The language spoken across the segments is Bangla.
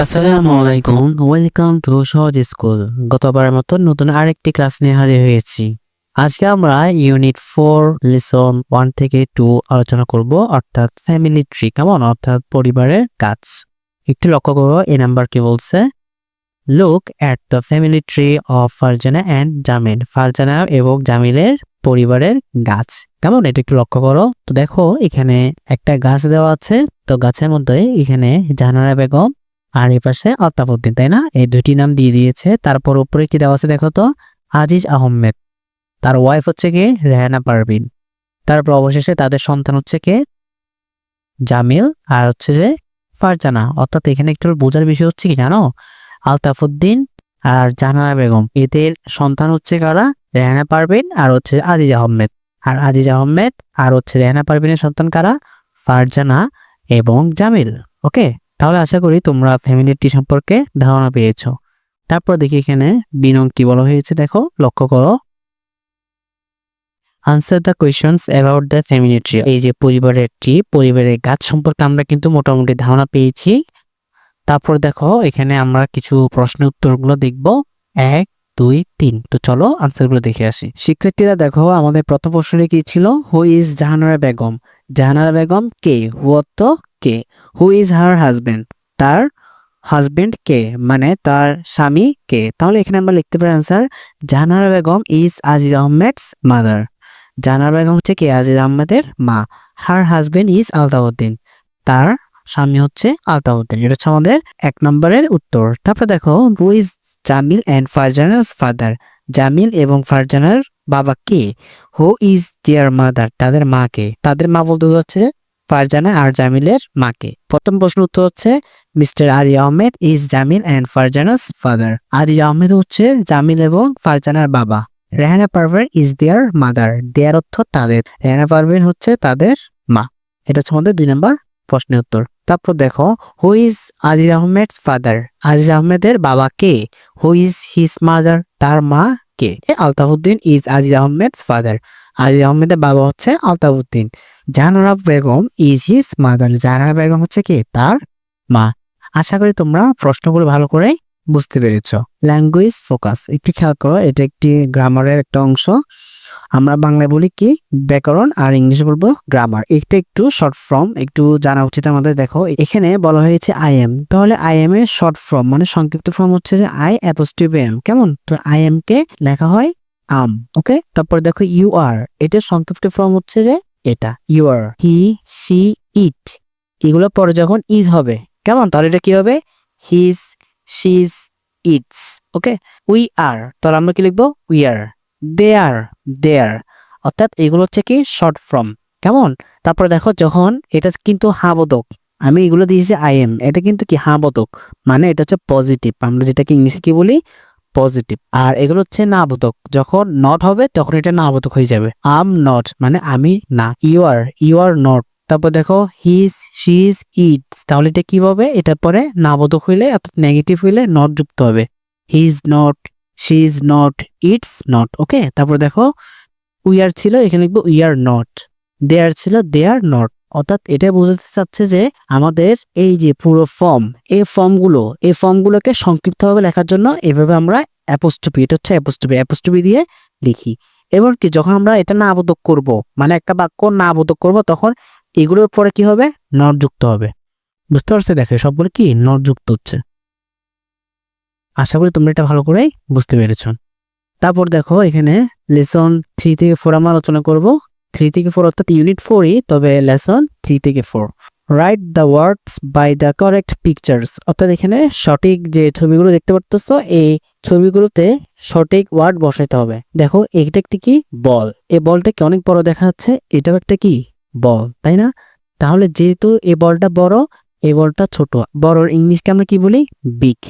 আসসালামু আলাইকুম, ওয়েলকাম টু সহজ স্কুল। গতবারের মতো নতুন আরেকটি ক্লাস নিয়ে হাজির হয়েছি। আজকে আমরা ইউনিট ফোর, লেসন ওয়ান থেকে টু আলোচনা করব, অর্থাৎ ফ্যামিলি ট্রি, কেমন? অর্থাৎ পরিবারের কাজ। একটু লক্ষ্য করো, এই নাম্বার কি বলছে? Look at the family tree of Farzana and Jamil Farzana এবং জামিলের পরিবারের গাছ। কেমন? এটা একটু লক্ষ্য করো। তো দেখো, এখানে একটা গাছ দেওয়া আছে। তো গাছের মধ্যে এখানে জাহানারা বেগম আর এই পাশে আলতাফুদ্দিন তাই না? এই দুইটি নাম দিয়ে দিয়েছে। তারপর উপরে কি দেওয়া আছে দেখো তো? আজিজ আহমেদ। তার ওয়াইফ হচ্ছে কে? রেহানা পারভিন। তারপর অবশেষে তাদের সন্তান হচ্ছে কে? জামিল। আর হচ্ছে যে ফারজানা। অর্থাৎ এখানে একটু বোঝার বিষয় হচ্ছে কি জানো? আলতাফুদ্দিন আর জাহানারা বেগম। এদের সন্তান হচ্ছে কারা? রেহানা পারভিন আর হচ্ছে আজিজ আহমেদ। আর আজিজ আহমেদ আর হচ্ছে রেহানা পারভিনের সন্তান কারা? ফারজানা এবং জামিল। ওকে? তাহলে আশা করি তোমরা ফ্যামিলিটি সম্পর্কে ধারণা পেয়েছ। তারপর দেখি এখানে বিনং কি বলা হয়েছে, দেখো, লক্ষ্য করো। Answer the questions about the family tree এই যে পরিবারের ট্রি পরিবারের গাছ সম্পর্কে আমরা কিন্তু মোটামুটি ধারণা পেয়েছি। তারপর দেখো, এখানে আমরা কিছু প্রশ্নের উত্তরগুলো দেখব। এক, দুই, তিন। তো চলো আনসারগুলো দেখে আসি। শিক্ষার্থীরা, দেখো, আমাদের প্রথম প্রশ্নে কি ছিল? হু ইজ জাহানারা বেগম জাহানারা বেগম কে? হুয়ত্ত কে? হু ইজ হার হাজবেন্ড তার হাজবেন্ড কে? মানে তার স্বামী কে? তাহলে এখানে আমরা লিখতে পারি answer Jahanara Begum is Aziz Ahmed's mother Jahanara Begum হচ্ছে কে? আজিজ আহমেদের মা। হার হাজবেন্ড ইজ আলতাউদ্দিন তার স্বামী হচ্ছে আলতাউদ্দিন এটা হচ্ছে আমাদের এক নম্বরের উত্তর। তারপরে দেখো who is Jamil and Farzana's father Jamil এবং ফারজানার বাবা কে? হু ইজ দেয়ার মাদার তাদের মা কে? তাদের মা বলতে হচ্ছে ফারজানা আর জামিলের মাকে। প্রথম প্রশ্ন উত্তর হচ্ছে, mister Adi Ahmed is Jamil and Farzana's father. Adi Ahmed হচ্ছে জামিল এবং ফারজানার বাবা। Rehana Parveen is their mother. Their অর্থ তাদের। রেহানা পারভেন হচ্ছে তাদের মা। এটা হচ্ছে আমাদের দুই নম্বর প্রশ্নের উত্তর। তারপর দেখো who is Aziz Ahmed's father Aziz আহমেদের বাবা কে? হু ইজ হিজ মাদার তার মা কে? আলতাফুদ্দিন ইজ আজিজ আহমেদস ফাদার আজিজ আহমেদের বাবা হচ্ছে Altafuddin. Jahanara Begum is his mother Jahanara Begum হচ্ছে কে? তার মা। আশা করি তোমরা প্রশ্নগুলো ভালো করে বুঝতে পেরেছ। ল্যাঙ্গুয়েজ ফোকাস একটু খেয়াল করো, এটা একটি গ্রামারের একটা অংশ। আমরা বাংলায় বলি কি ব্যাকরণ আর ইংলিশে বলব গ্রামার এটা একটু শর্ট ফর্ম একটু জানা উচিত আমাদের, দেখো। এখানে বলা হয়েছে আই এম তাহলে আই এম এর শর্ট ফর্ম মানে সংক্ষিপ্ত ফর্ম হচ্ছে যে আই অ্যাপোস্টিভ এম কেমন? তো আই এম কে লেখা হয়? আম ওকে তারপর দেখো ইউ আর এটার সংক্ষিপ্ত ফর্ম হচ্ছে যে এটা। ইউ আর হি সি ইট এগুলো পরে যখন ইজ হবে, কেমন? তাহলে এটা কি হবে? He's she's it's okay we are তাহলে আমরা কি লিখব? উই আর দে আর দেয়ার অর্থাৎ এগুলো হচ্ছে কি? শর্ট ফর্ম কেমন? তারপরে দেখো যখন এটা কিন্তু হাবোধক আমি এগুলো দিয়েছি আই এম এটা কিন্তু কি? হাবোধক মানে এটা হচ্ছে পজিটিভ আমরা যেটাকে ইংলিশে কি বলি? পজিটিভ আর এগুলো হচ্ছে না বোধক যখন নট হবে তখন এটা না বোধক হয়ে যাবে। আম নট মানে আমি না you are you are not তারপর দেখো হিজ শিজ ইটস তাহলে এটা কি হবে? এটা পরে না বোধক হইলে, অর্থাৎ নেগেটিভ হইলে নট যুক্ত হবে। He's not she is not it's not okay তারপর দেখো উই আর ছিল, এখানে লিখব উই আর নট দে আর ছিল দে আর নট অর্থাৎ এটা বোঝাতে চাচ্ছে যে আমাদের এই যে পুরো ফর্ম এই ফর্মগুলো এই ফর্মগুলোকে সংক্ষিপ্তভাবে লেখার জন্য এভাবে আমরা অ্যাপোস্টপি এটা হচ্ছে অ্যাপোস্টপি অ্যাপোস্টপি দিয়ে লিখি। এবং কি, যখন আমরা এটা না আবোধক করব মানে একটা বাক্য না আবোধক করব, তখন এগুলোর পরে কি হবে? নট যুক্ত হবে। বুঝতে পারছ দেখে, সবগুলো কি? নট যুক্ত হচ্ছে। আশা করি তোমরা এটা ভালো করেই বুঝতে পেরেছ। তারপর দেখো এখানে লেসন থ্রি থেকে ফোর আমরা আলোচনা করব। থ্রি থেকে ফোর অর্থাৎ ইউনিট ফোরই, তবে লেসন থ্রি থেকে four. Write the words by the correct pictures অর্থাৎ এখানে সঠিক যে ছবিগুলো দেখতে পারতেছ, এই ছবিগুলোতে সঠিক ওয়ার্ড বসাইতে হবে। দেখো এটা একটি কি? বল। এই বলটাকে অনেক বড় দেখা যাচ্ছে, এটাও একটা কি? বল, তাই না? তাহলে যেহেতু এই বলটা বড়, এই বলটা ছোট। বড়র ইংলিশকে আমরা কি বলি? বিগ।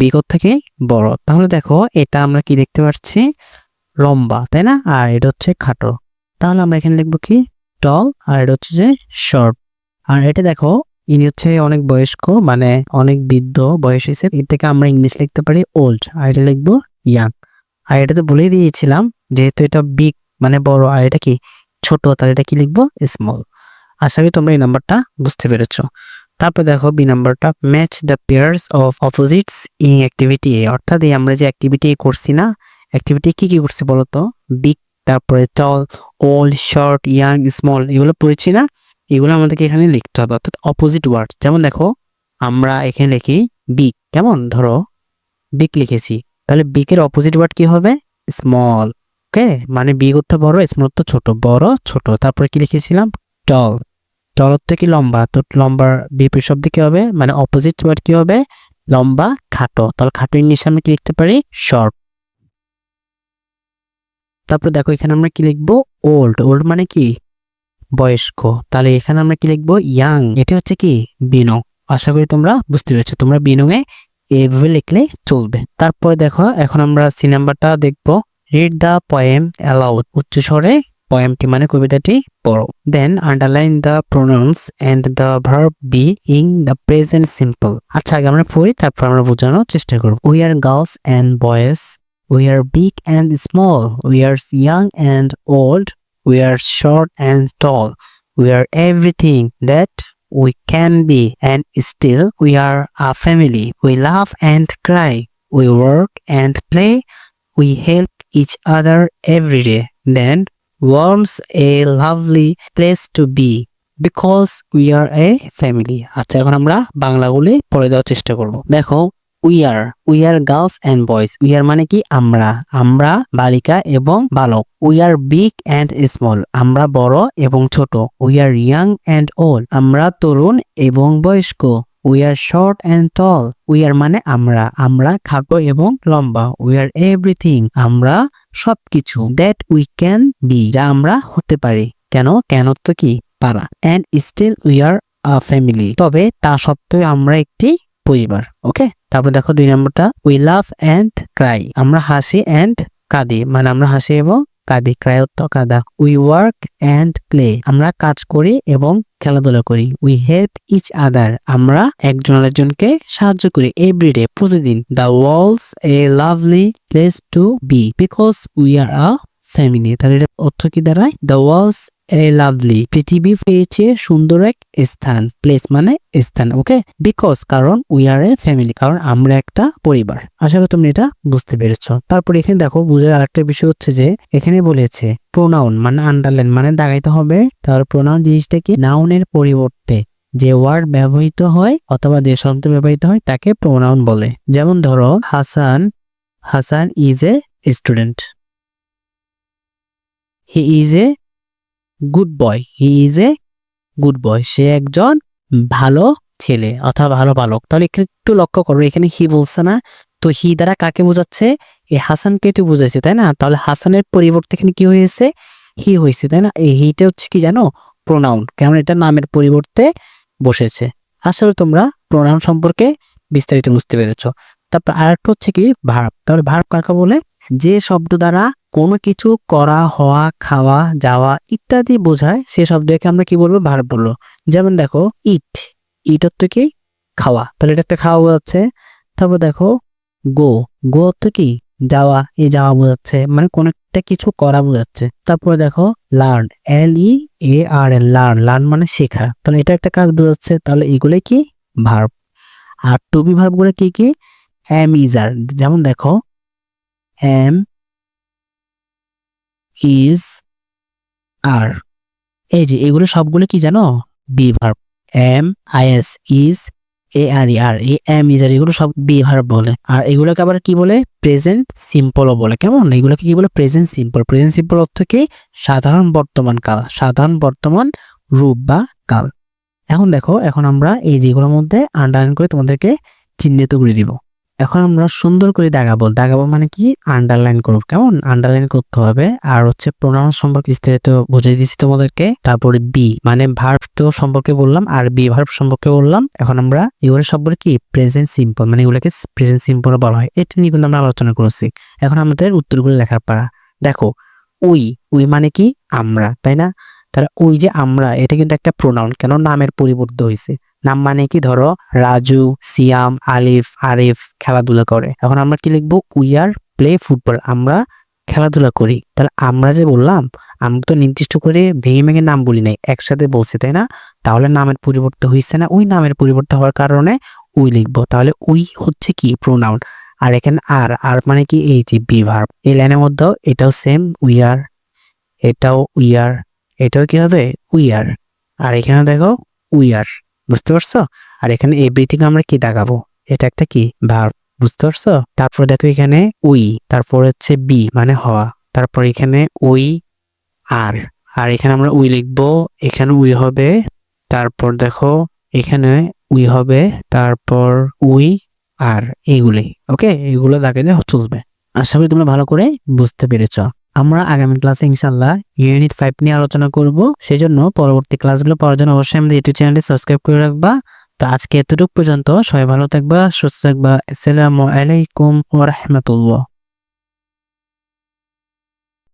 বিগত থেকে? বড়। তাহলে দেখো, এটা আমরা কি দেখতে পাচ্ছি লম্বা, তাই না? আর এটা হচ্ছে খাটো। তাহলে আমরা এখানে লিখব কি? টল আর এটা হচ্ছে যে শর্ট আর এটা দেখো, ইনি হচ্ছে অনেক বয়স্ক মানে অনেক বৃদ্ধ বয়স হয়েছে। এটাকে আমরা ইংলিশ লিখতে পারি ওল্ড আর এটা লিখব ইয়াং আর এটাতে বলেই দিয়েছিলাম, যেহেতু এটা বিগ মানে বড়, আর এটা কি? ছোট, তাহলে এটা কি লিখব? স্মল আশা করি তোমরা এই নাম্বারটা বুঝতে পেরেছ। তারপর দেখো বি নাম্বারটা match the pairs of opposites in activity A অর্থাৎ এই আমরা যে অ্যাক্টিভিটি করছি না অ্যাক্টিভিটি কি কি করছি বলতো বিগ তারপরে tall old short young small এগুলো পড়েছি না, এগুলো আমাদেরকে এখানে লিখতে হবে, অর্থাৎ অপোজিট ওয়ার্ড যেমন দেখো, আমরা এখানে লিখি বিগ কেমন? ধরো বিগ লিখেছি। তাহলে বিগের অপোজিট ওয়ার্ড কি হবে? স্মল ওকে মানে বিগ অর্থ বড় স্মল অর্থ ছোট, বড়, ছোট। তারপরে কি লিখেছিলাম? টল টল অর্থ কি লম্বা, তো লম্বার বিপরীত শব্দ কি হবে? মানে অপোজিট ওয়ার্ড কি হবে? লম্বা খাটো। তাহলে খাটো ইংলিশে আমরা কি লিখতে পারি? শর্ট তারপর দেখো, এখানে আমরা কি লিখব? ওল্ড ওল্ড মানে কি? বয়স্ক। তাহলে এখানে আমরা কি লিখব? ইয়াং এটা হচ্ছে কি? বিনং। আশা করি তোমরা বুঝতে পেরেছ। তোমরা বিনঙে এইভাবে লিখলে চলবে। তারপরে দেখো, এখন আমরা সি নাম্বারটা দেখব। রিড দ্য পয়েম অ্যালাউড উচ্চ স্বরে পয়েমটি মানে কবিতাটি পড়ো। Then underline the pronouns and the verb be in the present simple আচ্ছা আগে আমরা পড়ি, তারপর আমরা বোঝানোর চেষ্টা করব। We are girls and boys we are big and small we are young and old we are short and tall we are everything that we can be and still, we are a family we laugh and cry we work and play we help each other every day then warms a lovely place to be because we are a family. আচ্ছা এখন আমরা বাংলাগুলি পড়ে দেওয়ার চেষ্টা করব। দেখো we are we are girls and boys we are মানে কি? আমরা আমরা বালিকা এবং বালক। We are big and small আমরা বড় এবং ছোট। We are young and old আমরা তরুণ এবং বয়স্ক। We are short and tall we are মানে আমরা। আমরা খাটো এবং লম্বা। উই আর এভরিথিং আমরা সবকিছু দ্যাট উই ক্যান বি যা আমরা হতে পারি। কেন? কেন তো কি? পারা। And still we are a family তবে তা সত্ত্বেও আমরা একটি পরিবার ওকে তারপর দেখো দুই নম্বরটা উই লাভ অ্যান্ড ক্রাই আমরা হাসি অ্যান্ড কাঁদি মানে আমরা হাসি এবং কাঁদি ক্রায়ত্ত কাদা উই ওয়ার্ক অ্যান্ড প্লে আমরা কাজ করি এবং খেলাধুলা করি। উই হেল্প ইচ আদার আমরা একজন আরেকজনকে সাহায্য করি এভরিডে প্রতিদিন। The world's a lovely place to be because we are a family. তাহলে এটা অর্থ কি দাঁড়ায়? দ্য ওয়ালস এ লাভলি পৃথিবী পেয়েছে সুন্দর এক স্থান। প্লেস মানে স্থান ওকে বিকজ কারণ উই আর এ ফ্যামিলি কারণ আমরা একটা পরিবার। আশা করি তুমি এটা বুঝতে পেরেছ। তারপর এখানে দেখো, বুঝার আরেকটা বিষয় হচ্ছে যে, এখানে বলেছে প্রোনাউন মানে আন্ডারলাইন মানে দাগাইতে হবে। তার প্রোনাউন জিনিসটা কি? নাউনের পরিবর্তে যে ওয়ার্ড ব্যবহৃত হয় অথবা যে শব্দ ব্যবহৃত হয় তাকে প্রোনাউন বলে। যেমন ধরো, Hasan Hasan is a student he is a good boy he is a good boy সে একজন ভালো ছেলে, অথবা ভালো বালক। তাহলে এখানে একটু লক্ষ্য করো, এখানে হি বলছে না, তো হি দ্বারা কাকে বোঝাচ্ছে? এই হাসানকে তো বুঝাইছে, তাই না? তাহলে হাসানের পরিবর্তে এখানে কি হয়েছে? হি হয়েছে, তাই না? এই হিটা হচ্ছে কি জানো? প্রোনাউন কারণ এটা নামের পরিবর্তে বসেছে। আসলে তোমরা প্রোনাউন সম্পর্কে বিস্তারিত বুঝতে পেরেছ। তারপর আরেকটা হচ্ছে কি ভার্ব তাহলে ভার্ব কাকে বলে? যে শব্দ দ্বারা কোনো কিছু করা, হওয়া, খাওয়া, যাওয়া ইত্যাদি বোঝায়, সে শব্দকে আমরা কি বলব? ভার্ব বলব। যেমন দেখো, ইট। ইট অর্থ কি? খাওয়া। তাহলে এটা একটা খাওয়া বোঝাচ্ছে। তারপর দেখো, গো। গো অর্থ কি? যাওয়া। এই যাওয়া বোঝাচ্ছে। মানে কোনো একটা কিছু করা বোঝাচ্ছে। তারপরে দেখো learn L E A R N learn learn মানে শেখা। তাহলে এটা একটা কাজ বোঝাচ্ছে। তাহলে এগুলো কি? ভার্ব আর টু বি ভার্বগুলো কি কি? ইজার যেমন দেখো এম ইজ আর এই যে এগুলো সবগুলো কি জানো? Be verb am I S is A R E are এই এম ইজ আর এগুলো সব বি ভার্ব বলে। আর এগুলোকে আবার কি বলে? প্রেজেন্ট সিম্পলও বলে। কেমন? এগুলোকে কি বলে? প্রেজেন্ট সিম্পল প্রেজেন্ট সিম্পল অর্থ কি? সাধারণ বর্তমান কাল। সাধারণ বর্তমান রূপ বা কাল। এখন দেখো, এখন আমরা এই যেগুলোর মধ্যে আন্ডারলাইন করে তোমাদেরকে চিহ্নিত করে দিব। এখন আমরা সুন্দর করে দাগাবো। দাগাবো মানে কি? আন্ডারলাইন করব। কেমন? আন্ডারলাইন করতে হবে। আর হচ্ছে প্রোনাউন সম্পর্কে বিস্তারিত বুঝিয়ে দিচ্ছি তোমাদেরকে। তারপরে বি মানে ভার্ব তো সম্পর্কে বললাম আর বি ভার্ব সম্পর্কে বললাম। এখন আমরা এগুলো সবগুলো কি? প্রেজেন্ট সিম্পল মানে এগুলোকে প্রেজেন্ট সিম্পল বলা হয়। এটা নিয়ে কিন্তু আমরা আলোচনা করেছি। এখন আমাদের উত্তরগুলো লেখার পারা দেখো, উই উই মানে কি? আমরা, তাই না? তাহলে ওই যে আমরা, এটা কিন্তু একটা প্রোনাউন কেন? নামের পরিবর্তন হয়েছে। নাম মানে কি? ধরো, রাজু, সিয়াম, আলিফ, আরিফ খেলাধুলা করে। এখন আমরা কি লিখব? উই আর প্লে ফুটবল আমরা খেলাধুলা করি। তাহলে আমরা যে বললাম, আমরা তো নির্দিষ্ট করে ভেঙে ভেঙে নাম বলি নাই, একসাথে বলছি, তাই না? তাহলে নামের পরিবর্তে হয়েছে না। ওই নামের পরিবর্তে হওয়ার কারণে উই লিখব। তাহলে উই হচ্ছে কি? প্রোনাউন আর এখানে আর আর মানে কি? এই যে বি এই লাইনের মধ্যেও এটাও সেম উই আর এটাও উই আর এটাও কি হবে? উই আর আর এখানে দেখো উই আর বুঝতে পারছ? আর এখানে এভরিথিং আমরা কি দেখাবো? এটা একটা কি? ভার্ব বুঝতে পারছ? তারপর দেখো এখানে উই তারপর হচ্ছে বি মানে হওয়া। তারপর এখানে উই আর আর এখানে আমরা উই লিখব, এখানে উই হবে, তারপর দেখো এখানে উই হবে, তারপর উই আর এইগুলি ওকে এইগুলো দাগাইলে চলবে। আশা করি তোমরা ভালো করে বুঝতে পেরেছ। আমরা আগামী ক্লাসে ইনশাল্লাহ ইউনিট ফাইভ নিয়ে আলোচনা করব। সেই জন্য পরবর্তী ক্লাসগুলো পাওয়ার জন্য অবশ্যই আমাদের ইউটিউব চ্যানেলটি সাবস্ক্রাইব করে রাখবা। তো আজকে এতটুকু পর্যন্ত সবাই ভালো থাকবা, সুস্থ থাকবা। আসসালামু আলাইকুম ওরহমতুল্লাহ রাহমাতুল্লাহ।